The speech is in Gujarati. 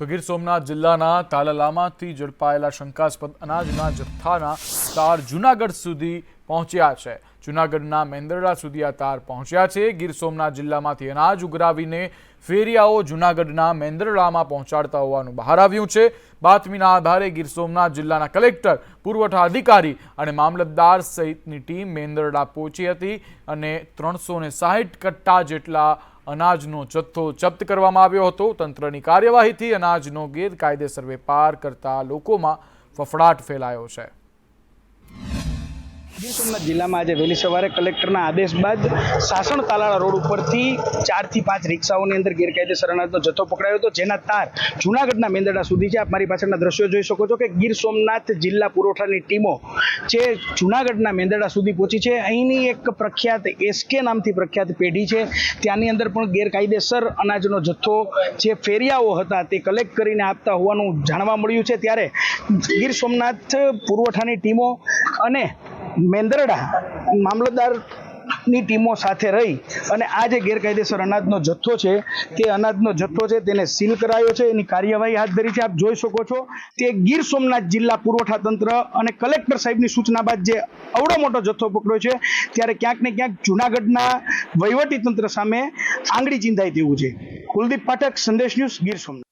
તો ગીર સોમનાથ જિલ્લાના તાલાલામાંથી ઝડપાયેલા શંકાસ્પદ અનાજના જથ્થાના તાર જુનાગઢ સુધી પહોંચ્યા છે. જુનાગઢના મેંદરડા સુધી આ તાર પહોંચ્યા છે. ગીર સોમનાથ જિલ્લામાંથી અનાજ ઉઘરાવીને ફેરિયાઓ જુનાગઢના મેંદરડામાં પહોંચાડતા હોવાનું બહાર આવ્યું છે. બાતમીના આધારે ગીર સોમનાથ જિલ્લાના કલેક્ટર, પુરવઠા અધિકારી અને મામલતદાર સહિતની ટીમ મેંદરડા પહોંચી હતી અને ત્રણસો ને સાહીઠ કટ્ટા જેટલા અનાજનો જથ્થો જપ્ત કરવામાં આવ્યો હતો. તંત્રની કાર્યવાહીથી અનાજનો ગેરકાયદેસર વેપાર કરતા લોકોમાં ફફડાટ ફેલાયો છે. ગીર સોમનાથ જિલ્લામાં આજે વહેલી સવારે કલેક્ટરના આદેશ બાદ સાસણ તાલાળા રોડ ઉપરથી ચારથી પાંચ રિક્ષાઓની અંદર ગેરકાયદેસર અનાજનો જથ્થો પકડાયો હતો. જેના તાર જૂનાગઢના મેંદરડા સુધી છે. આપ મારી પાછળના દ્રશ્યો જોઈ શકો છો કે ગીર સોમનાથ જિલ્લા પુરવઠાની ટીમો જે જૂનાગઢના મેંદરડા સુધી પહોંચી છે. અહીંની એક પ્રખ્યાત એસકે નામથી પ્રખ્યાત પેઢી છે. ત્યાંની અંદર પણ ગેરકાયદેસર અનાજનો જથ્થો જે ફેરિયાઓ હતા તે કલેક્ટ કરીને આપતા હોવાનું જાણવા મળ્યું છે. ત્યારે ગીર સોમનાથ પુરવઠાની ટીમો અને મેંદરડા મામલતદારની ટીમો સાથે રહી અને આ જે ગેરકાયદેસર અનાજનો જથ્થો છે, તે અનાજનો જથ્થો છે તેને સીલ કરાયો છે, એની કાર્યવાહી હાથ ધરી છે, આપ જોઈ શકો છો. તે ગીર સોમનાથ જિલ્લા પુરવઠા તંત્ર અને કલેક્ટર સાહેબની સૂચના બાદ જે અવડો મોટો જથ્થો પકડ્યો છે, ત્યારે ક્યાંક ને ક્યાંક જુનાગઢના વહીવટી તંત્ર સામે આંગળી ચિંતાય તેવું છે. કુલદીપ પાઠક, સંદેશ ન્યૂઝ ગીર સોમનાથ.